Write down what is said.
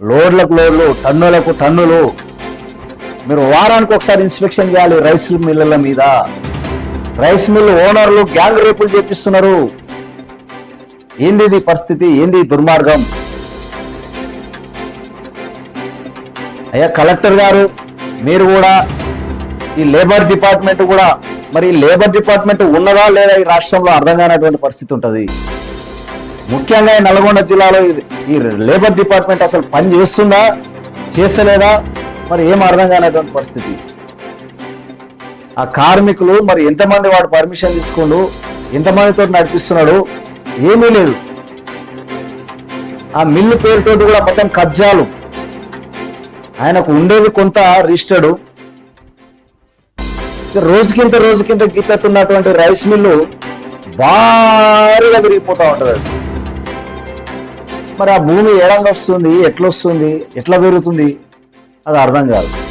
లోడ్లకు లోడ్లు టన్నులకు టన్నులు. మీరు వారానికి ఒకసారి ఇన్స్పెక్షన్ చేయాలి రైస్ మిల్లుల మీద. రైస్ మిల్ ఓనర్లు గ్యాంగ్ రేపులు చేపిస్తున్నారు. ఏంది ఇది పరిస్థితి? ఏంది దుర్మార్గం? అయ్యా కలెక్టర్ గారు మీరు కూడా ఈ లేబర్ డిపార్ట్మెంట్ కూడా మరి లేబర్ డిపార్ట్మెంట్ ఉన్నదా లేదా ఈ రాష్ట్రంలో అర్థం కానటువంటి పరిస్థితి ఉంటుంది. ముఖ్యంగా నల్గొండ జిల్లాలో ఇది- ఈ లేబర్ డిపార్ట్మెంట్ అసలు పని చేస్తుందా చేస్తలేదా మరి ఏం అర్థం కానటువంటి పరిస్థితి. ఆ కార్మికులు మరి ఎంతమంది వాడు పర్మిషన్ తీసుకుండు ఎంతమందితో నడిపిస్తున్నాడు ఏమీ లేదు. ఆ మిల్లు పేరుతోటి కూడా మొత్తం కబ్జాలు. ఆయనకు ఉండేది కొంత రిజిస్టర్డ్. రోజుకింత రోజుకింత గిత్తెత్తున్నటువంటి రైస్ మిల్లు భారీగా విరిగిపోతా ఉంటుంది. మరి ఆ భూమి ఏడంగా వస్తుంది? ఎట్లొస్తుంది? ఎట్లా పెరుగుతుంది? అది అర్థం కాదు.